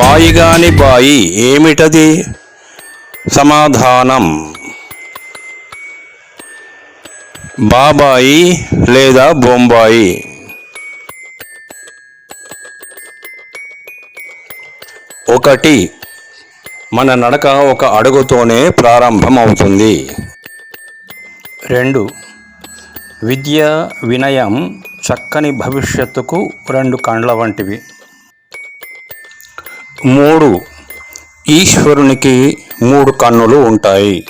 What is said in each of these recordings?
బాయిగాని బాయి ఏమిటది? సమాధానం. బాబాయి లేదా బొంబాయి? ఒకటి మన నడక ఒక అడుగుతోనే ప్రారంభమవుతుంది. రెండు విద్య వినయం చక్కని భవిష్యత్తుకు రెండు కండ్ల వంటివి. మూడు. ఈశ్వరునికి మూడు కన్నులు ఉంటాయి.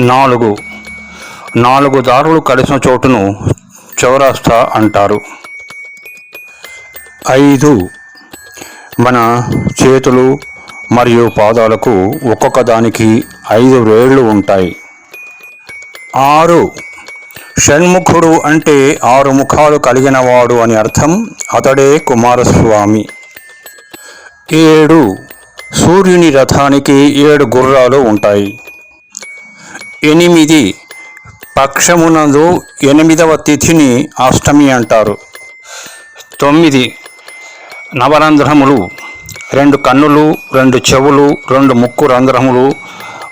నాలుగు. నాలుగు దారులు కలిసిన చోటును చౌరాస్తా అంటారు. ఐదు. మన చేతులు మరియు పాదాలకు ఒక్కొక్క దానికి ఐదు వేళ్ళు ఉంటాయి. ఆరు. షణ్ముఖుడు అంటే ఆరు ముఖాలు కలిగినవాడు అని అర్థం అతడే కుమారస్వామి. ఏడు. సూర్యుని రథానికి ఏడు గుర్రాలు ఉంటాయి. ఎనిమిది. పక్షమునందు ఎనిమిదవ తిథిని అష్టమి అంటారు. తొమ్మిది. నవరంధ్రములు. రెండు కన్నులు రెండు చెవులు రెండు ముక్కు రంధ్రములు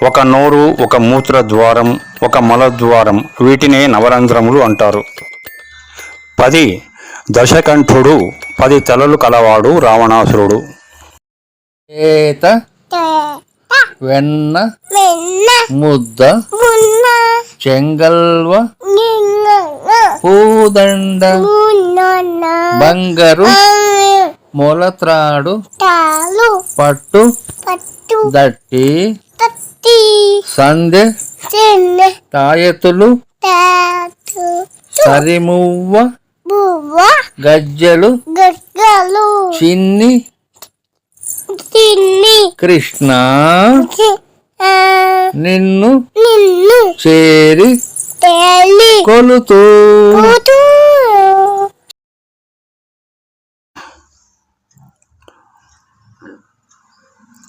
ఒక నోరు ఒక మూత్ర ద్వారం ఒక మలద్వారం వీటినే నవరంధ్రములు అంటారు. పది. దశకంఠుడు పది తలలు కలవాడు రావణాసురుడు. చేత వెన్న వెన్న ముద్ద చెంగల్వ పూదండ బంగారు మొలత్రాడు తాలు పట్టు పట్టు దట్టి సందె తాయెత్తులు తాతు సరిమువ్వ బువ్వ గజ్జలు చిన్ని కృష్ణ నిన్ను నిన్ను చేరి కొలుతూ. కూతూ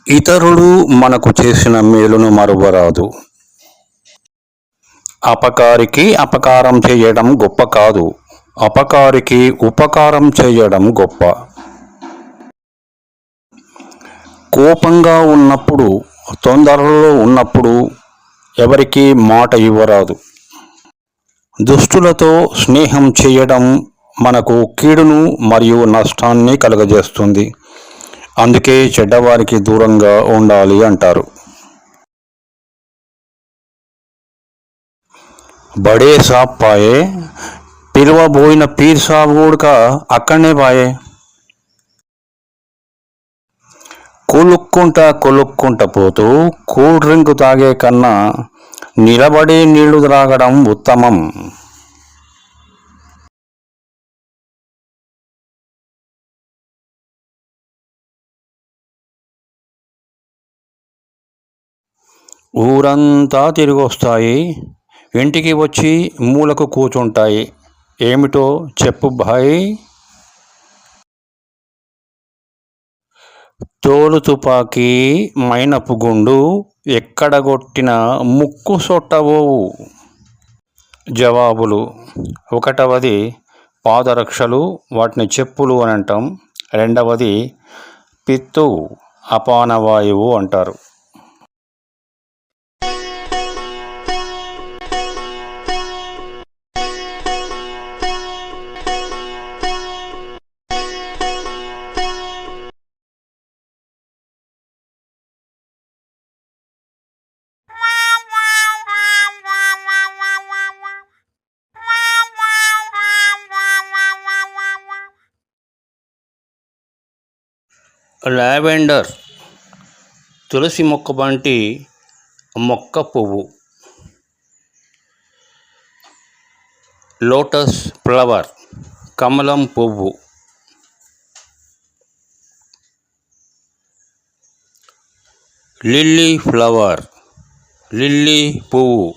ఇతరులు మనకు చేసిన మేలును మరువరాదు. అపకారికి అపకారం చేయడం గొప్ప కాదు. అపకారికి ఉపకారం చేయడం గొప్ప. కోపంగా ఉన్నప్పుడు తొందరలో ఉన్నప్పుడు ఎవరికి మాట ఇవ్వరాదు. దుష్టులతో స్నేహం చేయడం మనకు కీడును మరియు నష్టాన్ని కలుగజేస్తుంది. అందుకే చెడ్డవారికి దూరంగా ఉండాలి అంటారు. బడే సాబ్ పాయే పిలువబోయిన పీర్ సాబ్ కూడా అక్కడనే పాయే. కొలుక్కుంటా కొలుక్కుంటా పోతూ కూల్ డ్రింక్ తాగే కన్నా నిలబడి నీళ్ళు త్రాగడం ఉత్తమం. ఊరంతా తిరిగి వస్తాయి ఇంటికి వచ్చి మూలకు కూర్చుంటాయి ఏమిటో చెప్పు భాయ్ తోలు తుపాకీ మైనపు గుండు ఎక్కడ కొట్టిన ముక్కు సొట్టబోవు జవాబులు. ఒకటవది పాదరక్షలు వాటిని చెప్పులు అని అంటాం. రెండవది పిత్తు అపానవాయువు అంటారు. లావెండర్ తులసి మొక్క వంటి మొక్క పువ్వు. లోటస్ ఫ్లవర్ కమలం పువ్వు. లిల్లీ ఫ్లవర్ లిల్లీ పువ్వు.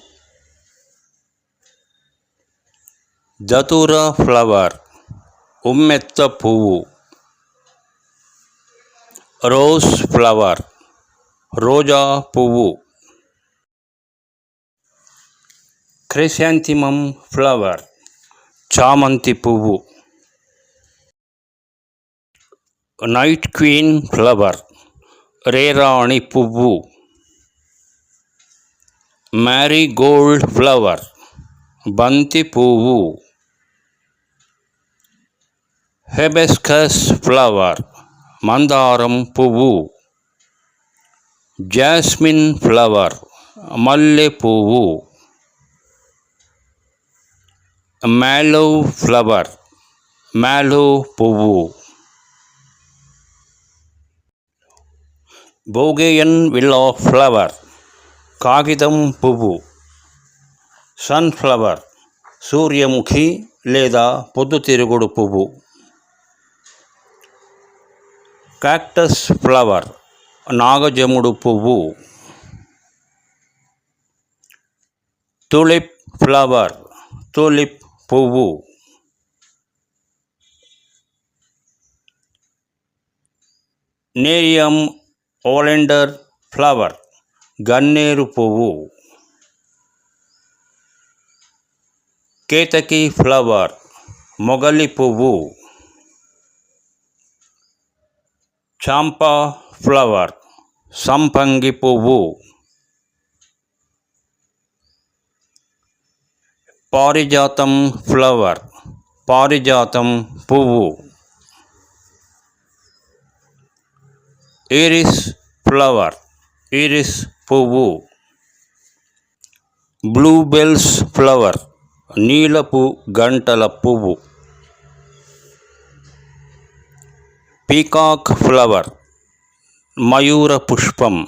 దతుర ఫ్లవర్ ఉమ్మెత్త పువ్వు. రోజ్ ఫ్లవర్ రోజా పువ్వు. క్రిసాంతిమం ఫ్లవర్ చామంతి పువ్వు. నైట్ క్వీన్ ఫ్లవర్ రేరాణి పువ్వు. మ్యారీగోల్డ్ ఫ్లవర్ బంతి పువ్వు. హెబెస్కస్ ఫ్లవర్ మందారం పువ్వు. జాస్మిన్ ఫ్లవర్ మల్లె పువ్వు. మ్యాలో ఫ్లవర్ మ్యాలో పువ్వు. బోగేయన్ విల్లా ఫ్లవర్ కాగితం పువ్వు. సన్ఫ్లవర్ సూర్యముఖి లేదా పొద్దుతిరుగుడు పువ్వు. కాక్టస్ ఫ్లవర్ నాగజముడు పువ్వు తులిప్ ఫ్లవర్ తులిప్ పువ్వు నేరియం ఓలెండర్ ఫ్లవర్ గన్నేరు పువ్వు కేతకి ఫ్లవర్ మొగలి పువ్వు చాంపా ఫ్లవర్ సంపంగి పువ్వు. పారిజాతం ఫ్లవర్ పారిజాతం పువ్వు. ఇరిస్ ఫ్లవర్ ఇరిస్ పువ్వు. బ్లూబెల్స్ ఫ్లవర్ నీలపు గంటల పువ్వు. பீகாக் ஃப்ளவர் மயூர புஷ்பம்